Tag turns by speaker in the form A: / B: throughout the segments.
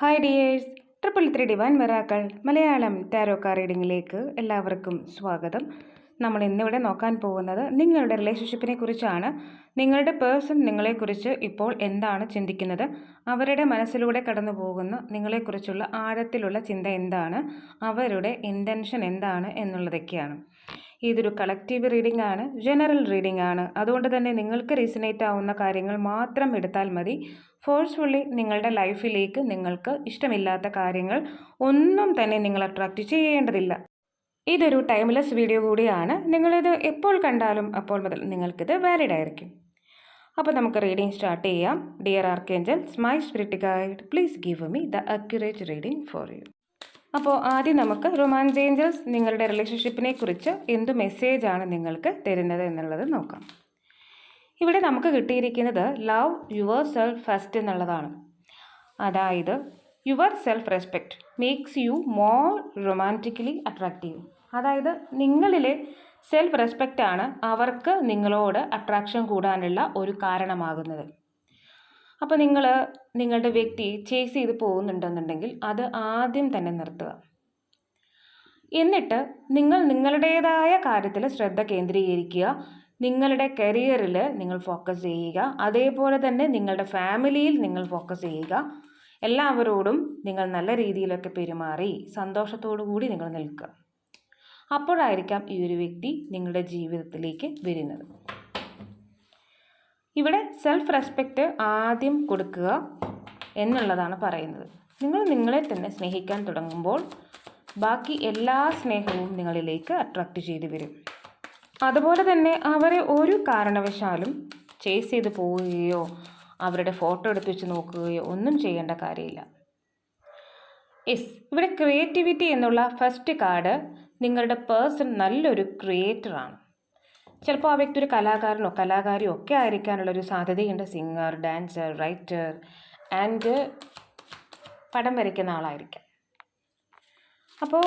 A: Hi dears triple three divine miracles Malayalam ടാരോക്കാർ റീഡിങ്ങിലേക്ക് എല്ലാവർക്കും സ്വാഗതം. നമ്മൾ ഇന്നിവിടെ നോക്കാൻ പോകുന്നത് നിങ്ങളുടെ റിലേഷൻഷിപ്പിനെ കുറിച്ചാണ്. നിങ്ങളുടെ പേഴ്സൺ നിങ്ങളെക്കുറിച്ച് ഇപ്പോൾ എന്താണ് ചിന്തിക്കുന്നത്? അവരുടെ മനസ്സിലൂടെ കടന്നു പോകുന്ന നിങ്ങളെക്കുറിച്ചുള്ള ആഴത്തിലുള്ള ചിന്ത എന്താണ്? അവരുടെ ഇന്റൻഷൻ എന്താണ് എന്നുള്ളതൊക്കെയാണ്. ഇതൊരു കളക്റ്റീവ് റീഡിംഗ് ആണ് ജനറൽ റീഡിംഗ് ആണ്. അതുകൊണ്ട് തന്നെ നിങ്ങൾക്ക് റീസണേറ്റ് ആവുന്ന കാര്യങ്ങൾ മാത്രം എടുത്താൽ മതി. ഫോഴ്സ്ഫുള്ളി നിങ്ങളുടെ ലൈഫിലേക്ക് നിങ്ങൾക്ക് ഇഷ്ടമില്ലാത്ത കാര്യങ്ങൾ ഒന്നും തന്നെ നിങ്ങൾ അട്രാക്റ്റ് ചെയ്യേണ്ടതില്ല. ഇതൊരു ടൈംലെസ് വീഡിയോ കൂടിയാണ്. നിങ്ങളിത് എപ്പോൾ കണ്ടാലും അപ്പോൾ മുതൽ നിങ്ങൾക്കിത് വാലിഡ് ആയിരിക്കും. അപ്പോൾ നമുക്ക് റീഡിംഗ് സ്റ്റാർട്ട് ചെയ്യാം. Dear archangels my spirit guide please give me the accurate reading for you അപ്പോൾ ആദ്യം നമുക്ക് റൊമാൻസ് ഏഞ്ചൽസ് നിങ്ങളുടെ റിലേഷൻഷിപ്പിനെ കുറിച്ച് എന്ത് മെസ്സേജാണ് നിങ്ങൾക്ക് തരുന്നത് എന്നുള്ളത് നോക്കാം. ഇവിടെ നമുക്ക് കിട്ടിയിരിക്കുന്നത് ലവ് യുവർ സെൽഫ് ഫസ്റ്റ് എന്നുള്ളതാണ്. അതായത് your self respect makes you more romantically attractive അതായത് നിങ്ങളിലെ സെൽഫ് റെസ്പെക്റ്റാണ് അവർക്ക് നിങ്ങളോട് അട്രാക്ഷൻ കൂടാനുള്ള ഒരു കാരണമാകുന്നത്. അപ്പോൾ നിങ്ങൾ നിങ്ങളുടെ വ്യക്തി ചേസ് ചെയ്ത് പോകുന്നുണ്ടെന്നുണ്ടെങ്കിൽ അത് ആദ്യം തന്നെ നിർത്തുക. എന്നിട്ട് നിങ്ങൾ നിങ്ങളുടേതായ കാര്യത്തിൽ ശ്രദ്ധ കേന്ദ്രീകരിക്കുക. നിങ്ങളുടെ കരിയറിൽ നിങ്ങൾ ഫോക്കസ് ചെയ്യുക. അതേപോലെ തന്നെ നിങ്ങളുടെ ഫാമിലിയിൽ നിങ്ങൾ ഫോക്കസ് ചെയ്യുക. എല്ലാവരോടും നിങ്ങൾ നല്ല രീതിയിലൊക്കെ പെരുമാറി സന്തോഷത്തോടു കൂടി നിങ്ങൾ നിൽക്കുക. അപ്പോഴായിരിക്കാം ഈ ഒരു വ്യക്തി നിങ്ങളുടെ ജീവിതത്തിലേക്ക് വരുന്നത്. ഇവിടെ സെൽഫ് റെസ്പെക്റ്റ് ആദ്യം കൊടുക്കുക എന്നുള്ളതാണ് പറയുന്നത്. നിങ്ങൾ നിങ്ങളെ തന്നെ സ്നേഹിക്കാൻ തുടങ്ങുമ്പോൾ ബാക്കി എല്ലാ സ്നേഹവും നിങ്ങളിലേക്ക് അട്രാക്റ്റ് ചെയ്ത് വരും. അതുപോലെ തന്നെ അവരെ ഒരു കാരണവശാലും ചേസ് ചെയ്ത് പോവുകയോ അവരുടെ ഫോട്ടോ എടുത്ത് വെച്ച് നോക്കുകയോ ഒന്നും ചെയ്യേണ്ട കാര്യമില്ല. യെസ് ഇവിടെ ക്രിയേറ്റിവിറ്റി എന്നുള്ള ഫസ്റ്റ് കാർഡ് നിങ്ങളുടെ പേഴ്സൺ നല്ലൊരു ക്രിയേറ്ററാണ് ചിലപ്പോൾ ആ വ്യക്തി ഒരു കലാകാരനോ കലാകാരിയോ ഒക്കെ ആയിരിക്കാനുള്ളൊരു സാധ്യതയുണ്ട്. സിംഗർ ഡാൻസർ റൈറ്റർ ആൻഡ് പടം വരയ്ക്കുന്ന ആളായിരിക്കാം. അപ്പോൾ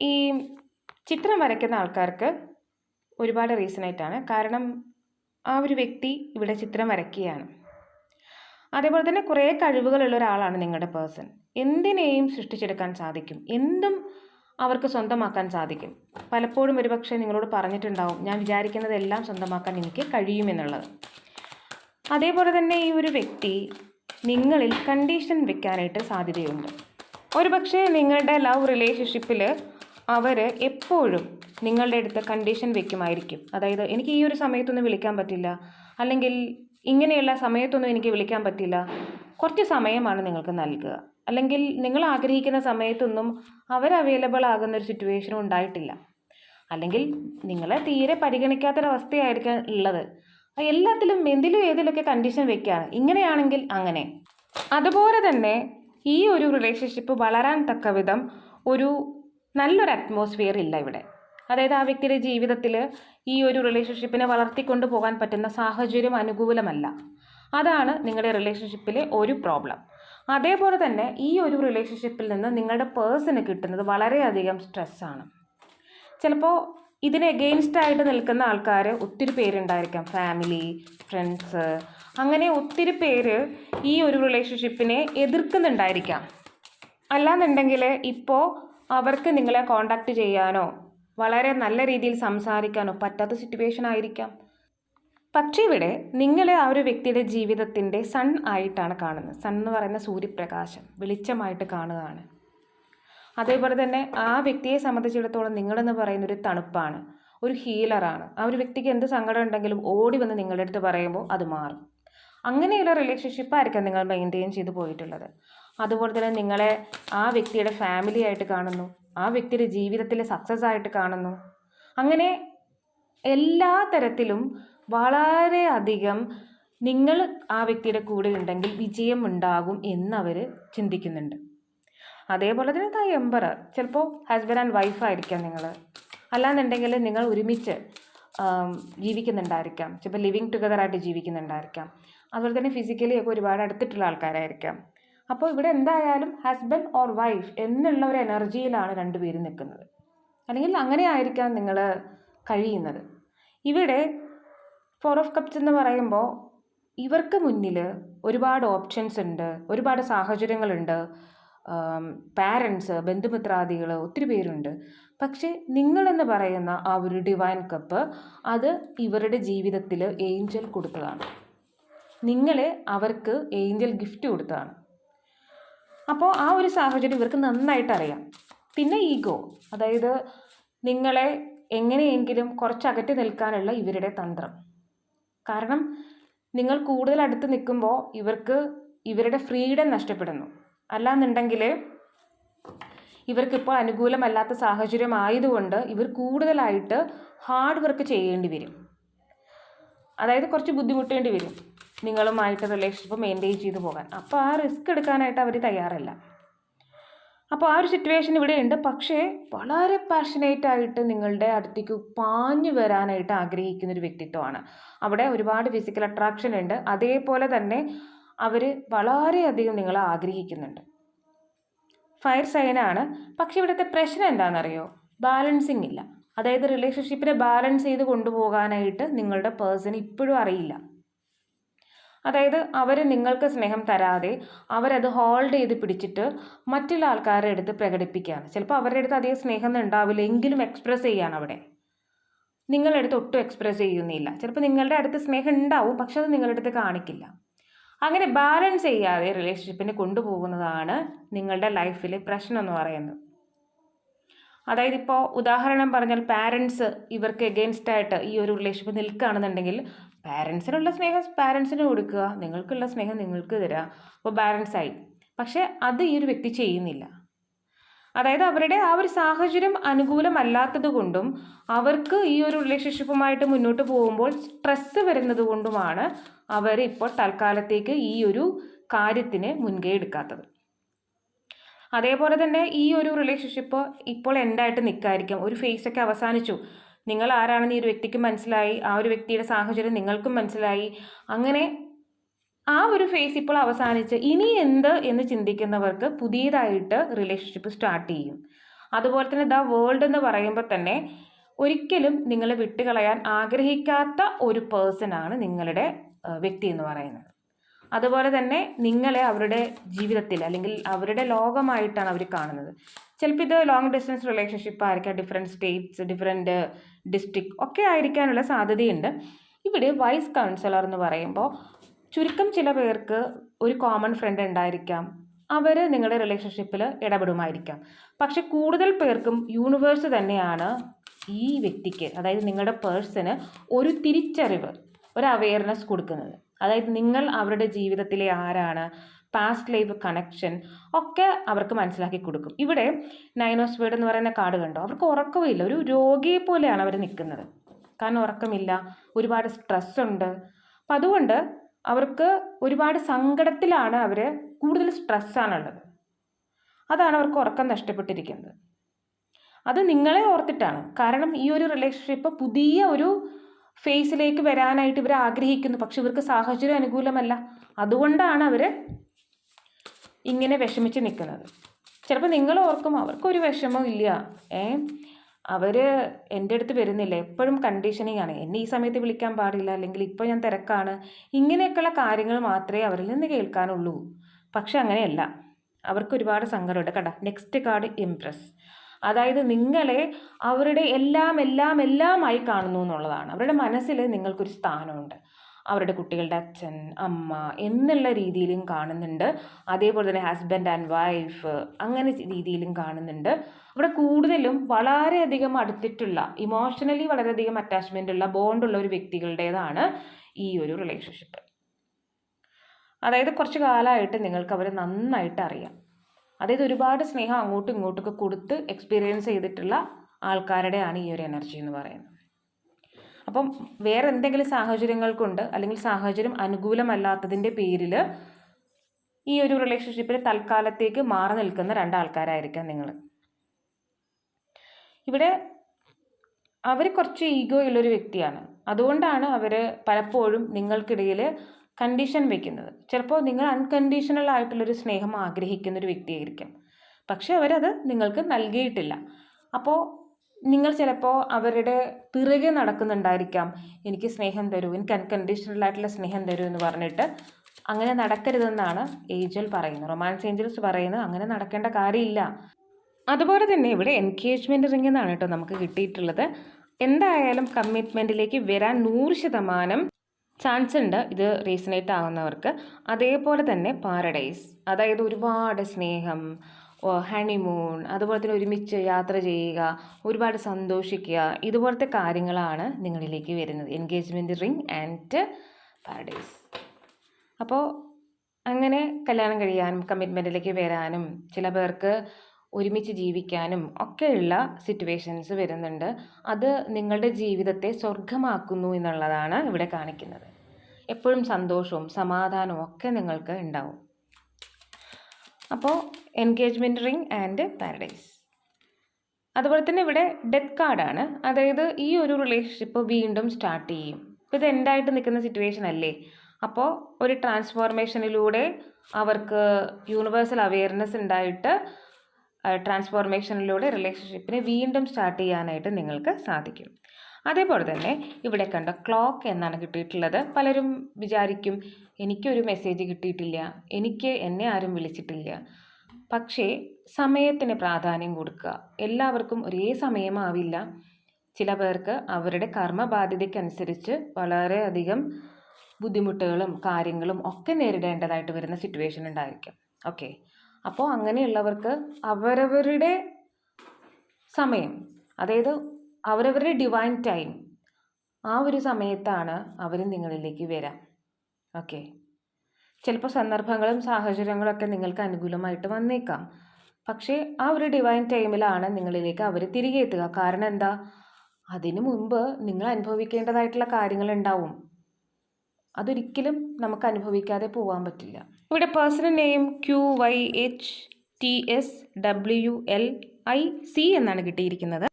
A: ഈ ചിത്രം വരയ്ക്കുന്ന ആൾക്കാർക്ക് ഒരുപാട് റീസണായിട്ടാണ് കാരണം ആ ഒരു വ്യക്തി ഇവിടെ ചിത്രം വരയ്ക്കുകയാണ്. അതേപോലെ തന്നെ കുറേ കഴിവുകളുള്ള ഒരാളാണ് നിങ്ങളുടെ പേഴ്സൺ എന്തിനേയും സൃഷ്ടിച്ചെടുക്കാൻ സാധിക്കും. എന്തും അവർക്ക് സ്വന്തമാക്കാൻ സാധിക്കും. പലപ്പോഴും ഒരുപക്ഷെ നിങ്ങളോട് പറഞ്ഞിട്ടുണ്ടാവും ഞാൻ വിചാരിക്കുന്നതെല്ലാം സ്വന്തമാക്കാൻ എനിക്ക് കഴിയുമെന്നുള്ളത്. അതേപോലെ തന്നെ ഈ ഒരു വ്യക്തി നിങ്ങളിൽ കണ്ടീഷൻ വെക്കാനായിട്ട് സാധ്യതയുണ്ട്. ഒരുപക്ഷെ നിങ്ങളുടെ ലവ് റിലേഷൻഷിപ്പിൽ അവർ എപ്പോഴും നിങ്ങളുടെ അടുത്ത് കണ്ടീഷൻ വെക്കുമായിരിക്കും. അതായത് എനിക്ക് ഈ ഒരു സമയത്തൊന്നും വിളിക്കാൻ പറ്റില്ല അല്ലെങ്കിൽ ഇങ്ങനെയുള്ള സമയത്തൊന്നും എനിക്ക് വിളിക്കാൻ പറ്റില്ല. കുറച്ച് സമയമാണ് നിങ്ങൾക്ക് നൽകുക. അല്ലെങ്കിൽ നിങ്ങൾ ആഗ്രഹിക്കുന്ന സമയത്തൊന്നും അവർ അവൈലബിൾ ആകുന്ന ഒരു സിറ്റുവേഷനും ഉണ്ടായിട്ടില്ല. അല്ലെങ്കിൽ നിങ്ങളെ തീരെ പരിഗണിക്കാത്തൊരവസ്ഥയായിരിക്കും ഉള്ളത്. എല്ലാത്തിലും എന്തിലും ഏതിലൊക്കെ കണ്ടീഷൻ വെക്കുകയാണ് ഇങ്ങനെയാണെങ്കിൽ അങ്ങനെ. അതുപോലെ തന്നെ ഈ ഒരു റിലേഷൻഷിപ്പ് വളരാൻ തക്ക വിധം ഒരു നല്ലൊരു അറ്റ്മോസ്ഫിയർ ഇല്ല ഇവിടെ. അതായത് ആ വ്യക്തിയുടെ ജീവിതത്തിൽ ഈ ഒരു റിലേഷൻഷിപ്പിനെ വളർത്തിക്കൊണ്ട് പോകാൻ പറ്റുന്ന സാഹചര്യം അനുകൂലമല്ല. അതാണ് നിങ്ങളുടെ റിലേഷൻഷിപ്പിലെ ഒരു പ്രോബ്ലം അതേപോലെ തന്നെ ഈ ഒരു റിലേഷൻഷിപ്പിൽ നിന്ന് നിങ്ങളുടെ പേഴ്സണ് കിട്ടുന്നത് വളരെയധികം സ്ട്രെസ്സാണ് ചിലപ്പോൾ ഇതിന് എഗെയിൻസ്റ്റ് ആയിട്ട് നിൽക്കുന്ന ആൾക്കാർ ഒത്തിരി പേരുണ്ടായിരിക്കാം. ഫാമിലി ഫ്രണ്ട്സ് അങ്ങനെ ഒത്തിരി പേര് ഈ ഒരു റിലേഷൻഷിപ്പിനെ എതിർക്കുന്നുണ്ടായിരിക്കാം. അല്ലാന്നുണ്ടെങ്കിൽ ഇപ്പോൾ അവർക്ക് നിങ്ങളെ കോണ്ടാക്ട് ചെയ്യാനോ വളരെ നല്ല രീതിയിൽ സംസാരിക്കാനോ പറ്റാത്ത സിറ്റുവേഷൻ ആയിരിക്കാം. പക്ഷേ ഇവിടെ നിങ്ങൾ ആ ഒരു വ്യക്തിയുടെ ജീവിതത്തിന്റെ സൺ ആയിട്ടാണ് കാണുന്നത്. സൺ എന്ന് പറയുന്ന സൂര്യപ്രകാശം വെളിച്ചമായിട്ട് കാണുകയാണ്. അതേപോലെ തന്നെ ആ വ്യക്തിയെ സംബന്ധിച്ചിടത്തോളം നിങ്ങളെന്ന് പറയുന്ന ഒരു തണുപ്പാണ് ഒരു ഹീലറാണ്. ആ ഒരു വ്യക്തിക്ക് എന്ത് സങ്കടം ഉണ്ടെങ്കിലും ഓടി വന്ന് നിങ്ങളുടെ അടുത്ത് പറയുമ്പോൾ അത് മാറും. അങ്ങനെയുള്ള റിലേഷൻഷിപ്പ് ആയിരിക്കാം നിങ്ങൾ മെയിന്റെയിൻ ചെയ്ത് പോയിട്ടുള്ളത്. അതുപോലെ തന്നെ നിങ്ങളെ ആ വ്യക്തിയുടെ ഫാമിലി ആയിട്ട് കാണുന്നു ആ വ്യക്തിയുടെ ജീവിതത്തിലെ സക്സസ് ആയിട്ട് കാണുന്നു. അങ്ങനെ എല്ലാ തരത്തിലും വളരെ അധികം നിങ്ങൾ ആ വ്യക്തിയുടെ കൂടെ ഉണ്ടെങ്കിൽ വിജയം ഉണ്ടാകും എന്നവർ ചിന്തിക്കുന്നുണ്ട്. അതേപോലെ തന്നെ ദ എംബറർ. ചിലപ്പോൾ ഹസ്ബൻഡ് ആൻഡ് വൈഫായിരിക്കാം നിങ്ങൾ അല്ലാന്നുണ്ടെങ്കിൽ നിങ്ങൾ ഒരുമിച്ച് ജീവിക്കുന്നുണ്ടായിരിക്കാം. ചിലപ്പോൾ ലിവിങ് ടുഗദറായിട്ട് ജീവിക്കുന്നുണ്ടായിരിക്കാം. അതുപോലെ തന്നെ ഫിസിക്കലി ഒക്കെ ഒരുപാട് അടുത്തിട്ടുള്ള ആൾക്കാരായിരിക്കാം. അപ്പോൾ ഇവിടെ എന്തായാലും ഹസ്ബൻഡ് ഓർ വൈഫ് എന്നുള്ള ഒരു എനർജിയിലാണ് രണ്ടുപേരും നിൽക്കുന്നത്. അല്ലെങ്കിൽ അങ്ങനെ ആയിരിക്കാം നിങ്ങൾ കഴിയുന്നത്. ഇവിടെ ഫോർ ഓഫ് കപ്സ് എന്ന് പറയുമ്പോൾ ഇവർക്ക് മുന്നിൽ ഒരുപാട് ഓപ്ഷൻസ് ഉണ്ട് ഒരുപാട് സാഹചര്യങ്ങളുണ്ട്. പാരൻസ് ബന്ധുമിത്രാദികൾ ഒത്തിരി പേരുണ്ട്. പക്ഷേ നിങ്ങളെന്ന് പറയുന്ന ആ ഒരു ഡിവൈൻ കപ്പ് അത് ഇവരുടെ ജീവിതത്തിൽ ഏഞ്ചൽ കൊടുത്തതാണ്. നിങ്ങളെ അവർക്ക് ഏഞ്ചൽ ഗിഫ്റ്റ് കൊടുത്തതാണ്. അപ്പോൾ ആ ഒരു സാഹചര്യം ഇവർക്ക് നന്നായിട്ട് അറിയാം. പിന്നെ ഈഗോ അതായത് നിങ്ങളെ എങ്ങനെയെങ്കിലും കുറച്ച് അകറ്റി നിൽക്കാനുള്ള ഇവരുടെ തന്ത്രം. കാരണം നിങ്ങൾ കൂടുതൽ അടുത്ത് നിൽക്കുമ്പോൾ ഇവർക്ക് ഇവരുടെ ഫ്രീഡം നഷ്ടപ്പെടുന്നു. അല്ലാന്നുണ്ടെങ്കിൽ ഇവർക്കിപ്പോൾ അനുകൂലമല്ലാത്ത സാഹചര്യം ആയതുകൊണ്ട് ഇവർ കൂടുതലായിട്ട് ഹാർഡ് വർക്ക് ചെയ്യേണ്ടി വരും. അതായത് കുറച്ച് ബുദ്ധിമുട്ടേണ്ടി വരും നിങ്ങളുമായിട്ട് റിലേഷൻഷിപ്പ് മെയിന്റെയിൻ ചെയ്തു പോകാൻ. അപ്പോൾ ആ റിസ്ക് എടുക്കാനായിട്ട് അവർ തയ്യാറല്ല. അപ്പോൾ ആ ഒരു സിറ്റുവേഷൻ ഇവിടെ ഉണ്ട്. പക്ഷേ വളരെ പാഷനേറ്റ് ആയിട്ട് നിങ്ങളുടെ അടുത്തേക്ക് പാഞ്ഞു വരാനായിട്ട് ആഗ്രഹിക്കുന്ന ഒരു വ്യക്തിത്വമാണ്. അവിടെ ഒരുപാട് ഫിസിക്കൽ അട്രാക്ഷൻ ഉണ്ട്. അതേപോലെ തന്നെ അവർ വളരെയധികം നിങ്ങളെ ആഗ്രഹിക്കുന്നുണ്ട്. ഫയർ സൈനാണ് പക്ഷെ ഇവിടുത്തെ പ്രശ്നം എന്താണെന്നറിയോ? ബാലൻസിങ് ഇല്ല. അതായത് റിലേഷൻഷിപ്പിനെ ബാലൻസ് ചെയ്ത് കൊണ്ടുപോകാനായിട്ട് നിങ്ങളുടെ പേഴ്സൺ ഇപ്പോഴും അറിയില്ല. അതായത് അവർ നിങ്ങൾക്ക് സ്നേഹം തരാതെ അവരത് ഹോൾഡ് ചെയ്ത് പിടിച്ചിട്ട് മറ്റുള്ള ആൾക്കാരുടെ അടുത്ത് പ്രകടിപ്പിക്കുകയാണ്. ചിലപ്പോൾ അവരുടെ അടുത്ത് അധികം സ്നേഹം ഉണ്ടാവില്ല എങ്കിലും എക്സ്പ്രസ് ചെയ്യാണ് അവിടെ. നിങ്ങളുടെ അടുത്ത് ഒട്ടും എക്സ്പ്രസ് ചെയ്യുന്നില്ല. ചിലപ്പോൾ നിങ്ങളുടെ അടുത്ത് സ്നേഹം ഉണ്ടാവും പക്ഷെ അത് നിങ്ങളുടെ അടുത്ത് കാണിക്കില്ല. അങ്ങനെ ബാലൻസ് ചെയ്യാതെ റിലേഷൻഷിപ്പിനെ കൊണ്ടുപോകുന്നതാണ് നിങ്ങളുടെ ലൈഫിലെ പ്രശ്നം എന്ന് പറയുന്നത്. അതായത് ഇപ്പോൾ ഉദാഹരണം പറഞ്ഞാൽ പാരൻസ് ഇവർക്ക് എഗെയിൻസ്റ്റ് ആയിട്ട് ഈ ഒരു റിലേഷൻഷിപ്പ് നിൽക്കുകയാണെന്നുണ്ടെങ്കിൽ പാരൻസിനുള്ള സ്നേഹം പാരൻസിന് കൊടുക്കുക നിങ്ങൾക്കുള്ള സ്നേഹം നിങ്ങൾക്ക് തരിക അപ്പോൾ ബാലൻസായി പക്ഷേ അത് ഈ ഒരു വ്യക്തി ചെയ്യുന്നില്ല. അതായത് അവരുടെ ആ ഒരു സാഹചര്യം അനുകൂലമല്ലാത്തത് കൊണ്ടും അവർക്ക് ഈ ഒരു റിലേഷൻഷിപ്പുമായിട്ട് മുന്നോട്ട് പോകുമ്പോൾ സ്ട്രെസ്സ് വരുന്നത് കൊണ്ടുമാണ് അവർ ഇപ്പോൾ തൽക്കാലത്തേക്ക് ഈ ഒരു കാര്യത്തിന് മുൻകൈ എടുക്കാത്തത്. അതേപോലെ തന്നെ ഈ ഒരു റിലേഷൻഷിപ്പ് ഇപ്പോൾ എൻഡായിട്ട് നിൽക്കായിരിക്കും? ഒരു ഫേസൊക്കെ അവസാനിച്ചു. നിങ്ങൾ ആരാണെന്ന് ഈ ഒരു വ്യക്തിക്ക് മനസ്സിലായി ആ ഒരു വ്യക്തിയുടെ സാഹചര്യം നിങ്ങൾക്കും മനസ്സിലായി. അങ്ങനെ ആ ഒരു ഫേസ് ഇപ്പോൾ അവസാനിച്ച് ഇനി എന്ത് എന്ന് ചിന്തിക്കുന്നവർക്ക് പുതിയതായിട്ട് റിലേഷൻഷിപ്പ് സ്റ്റാർട്ട് ചെയ്യും. അതുപോലെ തന്നെ ദ വേൾഡ് എന്ന് പറയുമ്പോൾ തന്നെ ഒരിക്കലും നിങ്ങളെ വിട്ടുകളയാൻ ആഗ്രഹിക്കാത്ത ഒരു പേഴ്സണാണ് നിങ്ങളുടെ വ്യക്തി എന്ന് പറയുന്നത്. അതുപോലെ തന്നെ നിങ്ങളെ അവരുടെ ജീവിതത്തിൽ അല്ലെങ്കിൽ അവരുടെ ലോകമായിട്ടാണ് അവർ കാണുന്നത്. ചിലപ്പോൾ ഇത് ലോങ് ഡിസ്റ്റൻസ് റിലേഷൻഷിപ്പ് ആയിരിക്കാം ഡിഫറെന്റ് സ്റ്റേറ്റ്സ് ഡിഫറെന്റ് ഡിസ്ട്രിക്ട് ഒക്കെ ആയിരിക്കാനുള്ള സാധ്യതയുണ്ട്. ഇവിടെ വൈസ് കൗൺസിലർ എന്ന് പറയുമ്പോൾ ചുരുക്കം ചില പേർക്ക് ഒരു കോമൺ ഫ്രണ്ട് ഉണ്ടായിരിക്കാം. അവർ നിങ്ങളുടെ റിലേഷൻഷിപ്പിൽ ഇടപെടുമായിരിക്കാം. പക്ഷെ കൂടുതൽ പേർക്കും യൂണിവേഴ്സ് തന്നെയാണ് ഈ വ്യക്തിക്ക് അതായത് നിങ്ങളുടെ പേഴ്സന് ഒരു തിരിച്ചറിവ് ഒരു അവെയർനെസ് കൊടുക്കുന്നത്. അതായത് നിങ്ങൾ അവരുടെ ജീവിതത്തിലെ ആരാണ് പാസ്റ്റ് ലൈഫ് കണക്ഷൻ ഒക്കെ അവർക്ക് മനസ്സിലാക്കി കൊടുക്കും. ഇവിടെ നൈനോസ് വേർഡ് എന്ന് പറയുന്ന കാർഡ് കണ്ടോ? അവർക്ക് ഉറക്കമില്ല. ഒരു രോഗിയെ പോലെയാണ് അവർ നിൽക്കുന്നത്. കാരണം ഉറക്കമില്ല ഒരുപാട് സ്ട്രെസ് ഉണ്ട്. അപ്പം അതുകൊണ്ട് അവർക്ക് ഒരുപാട് സങ്കടത്തിലാണ് അവർ കൂടുതൽ സ്ട്രെസ്സാണുള്ളത് അതാണ് അവർക്ക് ഉറക്കം നഷ്ടപ്പെട്ടിരിക്കുന്നത്. അത് നിങ്ങളെ ഓർത്തിട്ടാണ്. കാരണം ഈ ഒരു റിലേഷൻഷിപ്പ് പുതിയ ഒരു ഫേസിലേക്ക് വരാനായിട്ട് ഇവർ ആഗ്രഹിക്കുന്നു. പക്ഷെ ഇവർക്ക് സാഹചര്യം അനുകൂലമല്ല അതുകൊണ്ടാണ് അവർ ഇങ്ങനെ വിഷമിച്ച് നിൽക്കുന്നത് ചിലപ്പോൾ നിങ്ങൾ ഓർക്കും അവർക്കൊരു വിഷമവും ഇല്ല. ഏ? അവർ എന്റെ അടുത്ത് വരുന്നില്ല. എപ്പോഴും കണ്ടീഷനിങ് ആണ്. എന്നെ ഈ സമയത്ത് വിളിക്കാൻ പാടില്ല. അല്ലെങ്കിൽ ഇപ്പോൾ ഞാൻ തിരക്കാണ്. ഇങ്ങനെയൊക്കെയുള്ള കാര്യങ്ങൾ മാത്രമേ അവരിൽ നിന്ന് കേൾക്കാനുള്ളൂ. പക്ഷെ അങ്ങനെയല്ല. അവർക്ക് ഒരുപാട് സങ്കടമുണ്ട്. കണ്ട നെക്സ്റ്റ് കാർഡ് ഇംപ്രസ് അതായത് നിങ്ങളെ അവരുടെ എല്ലാം എല്ലാം എല്ലാമായി കാണുന്നു എന്നുള്ളതാണ്. അവരുടെ മനസ്സിൽ നിങ്ങൾക്കൊരു സ്ഥാനമുണ്ട്. അവരുടെ കുട്ടികളുടെ അച്ഛൻ അമ്മ എന്നുള്ള രീതിയിലും കാണുന്നുണ്ട്. അതേപോലെ തന്നെ ഹസ്ബൻഡ് ആൻഡ് വൈഫ് അങ്ങനെ രീതിയിലും കാണുന്നുണ്ട്. അവിടെ കൂടുതലും വളരെയധികം അടുത്തിട്ടുള്ള ഇമോഷണലി വളരെയധികം അറ്റാച്ച്മെന്റ് ഉള്ള ബോണ്ടുള്ള ഒരു വ്യക്തികളുടേതാണ് ഈ ഒരു റിലേഷൻഷിപ്പ് അതായത് കുറച്ച് കാലമായിട്ട് നിങ്ങൾക്ക് അവരെ നന്നായിട്ട് അറിയാം. അതായത് ഒരുപാട് സ്നേഹം അങ്ങോട്ടും ഇങ്ങോട്ടൊക്കെ കൊടുത്ത് എക്സ്പീരിയൻസ് ചെയ്തിട്ടുള്ള ആൾക്കാരുടെയാണ് ഈ ഒരു എനർജി എന്ന് പറയുന്നത്. അപ്പം വേറെ എന്തെങ്കിലും സാഹചര്യങ്ങൾ കൊണ്ട് അല്ലെങ്കിൽ സാഹചര്യം അനുകൂലമല്ലാത്തതിന്റെ പേരിൽ ഈ ഒരു റിലേഷൻഷിപ്പിൽ തൽക്കാലത്തേക്ക് മാറി നിൽക്കുന്ന രണ്ടാൾക്കാരായിരിക്കാം നിങ്ങൾ ഇവിടെ അവർ കുറച്ച് ഈഗോ ഉള്ളൊരു വ്യക്തിയാണ്. അതുകൊണ്ടാണ് അവർ പലപ്പോഴും നിങ്ങൾക്കിടയിൽ കണ്ടീഷൻ വെക്കുന്നത്. ചിലപ്പോൾ നിങ്ങൾ അൺകണ്ടീഷണൽ ആയിട്ടുള്ളൊരു സ്നേഹം ആഗ്രഹിക്കുന്ന ഒരു വ്യക്തിയായിരിക്കും. പക്ഷേ അവരത് നിങ്ങൾക്ക് നൽകിയിട്ടില്ല. അപ്പോൾ നിങ്ങൾ ചിലപ്പോൾ അവരുടെ പിറകെ നടക്കുന്നുണ്ടായിരിക്കാം. എനിക്ക് സ്നേഹം തരൂ എനിക്ക് അൺകണ്ടീഷണൽ ആയിട്ടുള്ള സ്നേഹം തരൂ എന്ന് പറഞ്ഞിട്ട് അങ്ങനെ നടക്കരുതെന്നാണ് ഏഞ്ചൽ പറയുന്നത്. റൊമാൻസ് ഏഞ്ചൽസ് പറയുന്നത് അങ്ങനെ നടക്കേണ്ട കാര്യമില്ല. അതുപോലെ തന്നെ ഇവിടെ എൻഗേജ്മെന്റ് റിംഗ് എന്നാണ് കേട്ടോ നമുക്ക് കിട്ടിയിട്ടുള്ളത്. എന്തായാലും കമ്മിറ്റ്മെന്റിലേക്ക് വരാൻ നൂറ് ശതമാനം ചാൻസ് ഉണ്ട് ഇത് റീസണേറ്റ് ആവുന്നവർക്ക്. അതേപോലെ തന്നെ പാരഡൈസ് അതായത് ഒരുപാട് സ്നേഹം ഹണിമൂൺ അതുപോലെ തന്നെ ഒരുമിച്ച് യാത്ര ചെയ്യുക ഒരുപാട് സന്തോഷിക്കുക ഇതുപോലത്തെ കാര്യങ്ങളാണ് നിങ്ങളിലേക്ക് വരുന്നത്. എൻഗേജ്മെന്റ് റിംഗ് ആൻഡ് പാരഡൈസ് അപ്പോൾ അങ്ങനെ കല്യാണം കഴിയാനും കമ്മിറ്റ്മെന്റിലേക്ക് വരാനും ചില പേർക്ക് ഒരുമിച്ച് ജീവിക്കാനും ഒക്കെയുള്ള സിറ്റുവേഷൻസ് വരുന്നുണ്ട്. അത് നിങ്ങളുടെ ജീവിതത്തെ സ്വർഗമാക്കുന്നു എന്നുള്ളതാണ് ഇവിടെ കാണിക്കുന്നത്. എപ്പോഴും സന്തോഷവും സമാധാനവും ഒക്കെ നിങ്ങൾക്ക് ഉണ്ടാവും. അപ്പോൾ എൻഗേജ്മെന്റ് റിംഗ് ആൻഡ് പാരഡൈസ് അതുപോലെ തന്നെ ഇവിടെ ഡെത്ത് കാർഡാണ് അതായത് ഈ ഒരു റിലേഷൻഷിപ്പ് വീണ്ടും സ്റ്റാർട്ട് ചെയ്യും. ഇപ്പോൾ ഇത് എൻഡായിട്ട് നിൽക്കുന്ന സിറ്റുവേഷൻ അല്ലേ? അപ്പോൾ ഒരു ട്രാൻസ്ഫോർമേഷനിലൂടെ അവർക്ക് യൂണിവേഴ്സൽ അവെയർനെസ് ഉണ്ടായിട്ട് ട്രാൻസ്ഫോർമേഷനിലൂടെ റിലേഷൻഷിപ്പിനെ വീണ്ടും സ്റ്റാർട്ട് ചെയ്യാനായിട്ട് നിങ്ങൾക്ക് സാധിക്കും. അതേപോലെ തന്നെ ഇവിടെ കണ്ട ക്ലോക്ക് എന്നാണ് കിട്ടിയിട്ടുള്ളത്. പലരും വിചാരിക്കും എനിക്കൊരു മെസ്സേജ് കിട്ടിയിട്ടില്ല എനിക്ക് എന്നെ ആരും വിളിച്ചിട്ടില്ല. പക്ഷേ സമയത്തിന് പ്രാധാന്യം കൊടുക്കുക. എല്ലാവർക്കും ഒരേ സമയമാവില്ല. ചില പേർക്ക് അവരുടെ കർമ്മബാധ്യതയ്ക്കനുസരിച്ച് വളരെയധികം ബുദ്ധിമുട്ടുകളും കാര്യങ്ങളും ഒക്കെ നേരിടേണ്ടതായിട്ട് വരുന്ന സിറ്റുവേഷൻ ഉണ്ടായിരിക്കും. ഓക്കെ അപ്പോൾ അങ്ങനെയുള്ളവർക്ക് അവരവരുടെ സമയം അതായത് അവരവരുടെ ഡിവൈൻ ടൈം ആ ഒരു സമയത്താണ് അവർ നിങ്ങളിലേക്ക് വരാം. ഓക്കെ ചിലപ്പോൾ സന്ദർഭങ്ങളും സാഹചര്യങ്ങളൊക്കെ നിങ്ങൾക്ക് അനുകൂലമായിട്ട് വന്നേക്കാം. പക്ഷേ ആ ഒരു ഡിവൈൻ ടൈമിലാണ് നിങ്ങളിലേക്ക് അവർ തിരികെ എത്തുക. കാരണം എന്താ? അതിനു മുമ്പ് നിങ്ങൾ അനുഭവിക്കേണ്ടതായിട്ടുള്ള കാര്യങ്ങൾ ഉണ്ടാവും. അതൊരിക്കലും നമുക്ക് അനുഭവിക്കാതെ പോകാൻ പറ്റില്ല. ഇവിടെ personal name Q Y H T S W L I C എന്നാണ് കിട്ടിയിരിക്കുന്നത്.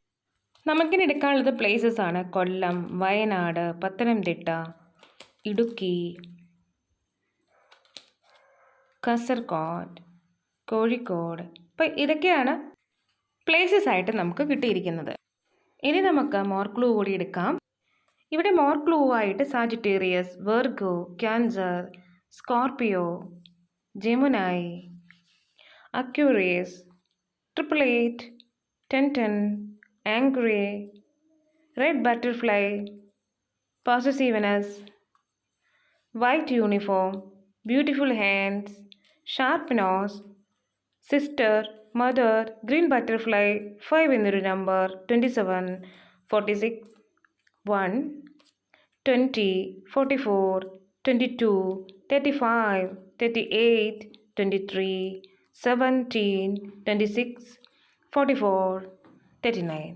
A: നമുക്കിനി എടുക്കാനുള്ളത് പ്ലേസസ് ആണ്. കൊല്ലം വയനാട് പത്തനംതിട്ട ഇടുക്കി കാസർഗോഡ് കോഴിക്കോട്. അപ്പോൾ ഇതൊക്കെയാണ് പ്ലേസസ് ആയിട്ട് നമുക്ക് കിട്ടിയിരിക്കുന്നത്. ഇനി നമുക്ക് മോർ ക്ലൂ കൂടി എടുക്കാം. ഇവിടെ മോർ ക്ലൂ ആയിട്ട് Sagittarius Virgo Cancer Scorpio Gemini Aquarius triple eight ten ten angry, red butterfly, possessiveness, white uniform, beautiful hands, sharp nose, sister, mother, green butterfly, 5 in the number, 27, 46, 1, 20, 44, 22, 35, 38, 23, 17, 26, 44. Thirty nine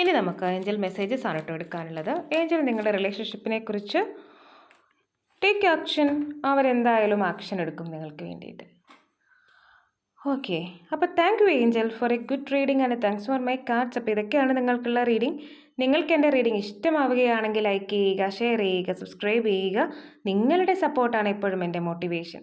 A: ഇനി നമുക്ക് Angel messages ആണ് കേട്ടോ എടുക്കാനുള്ളത്. Angel നിങ്ങളുടെ റിലേഷൻഷിപ്പിനെ കുറിച്ച് take action അവരെന്തായാലും action എടുക്കും നിങ്ങൾക്ക് വേണ്ടിയിട്ട്. ഓക്കെ അപ്പോൾ thank you angel for a good reading and thanks for my cards അപ്പോൾ ഇതൊക്കെയാണ് നിങ്ങൾക്കുള്ള റീഡിംഗ് നിങ്ങൾക്ക് എന്റെ റീഡിംഗ് ഇഷ്ടമാവുകയാണെങ്കിൽ ലൈക്ക് ചെയ്യുക ഷെയർ ചെയ്യുക സബ്സ്ക്രൈബ് ചെയ്യുക. നിങ്ങളുടെ സപ്പോർട്ടാണ് എപ്പോഴും എന്റെ മോട്ടിവേഷൻ